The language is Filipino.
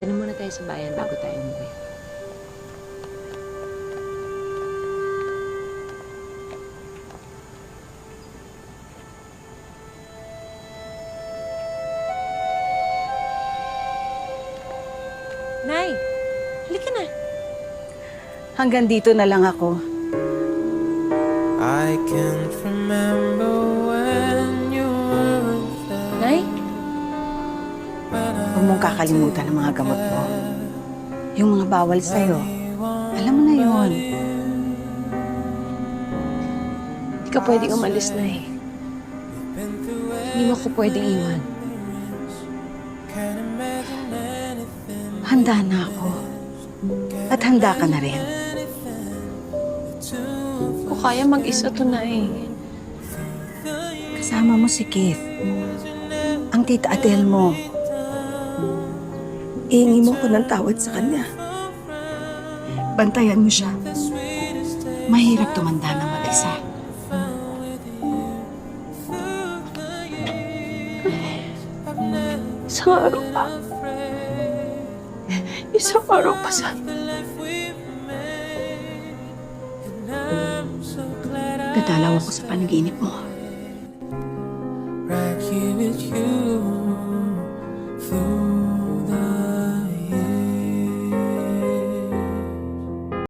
Ano muna tayo sa bayan bago tayo umuwi? Nay, halika na. Hanggang dito na lang ako. I can't remember Huwag mong kakalimutan ang mga gamot mo. Yung mga bawal sa'yo. Alam mo na yon. Hindi ka pwedeng umalis na eh. Hindi mo ko pwedeng iwan. Handa na ako. At handa ka na rin. Kung kaya mag-isa to na eh. Kasama mo si Keith. Ang tita Adele mo. Iingi mo ko ng tawad sa kanya. Bantayan mo siya. Mahirap tumanda ng mag-isa. Isang araw pa. Isang araw pa sa... Dadalaw ako sa panaginip mo. Right here with you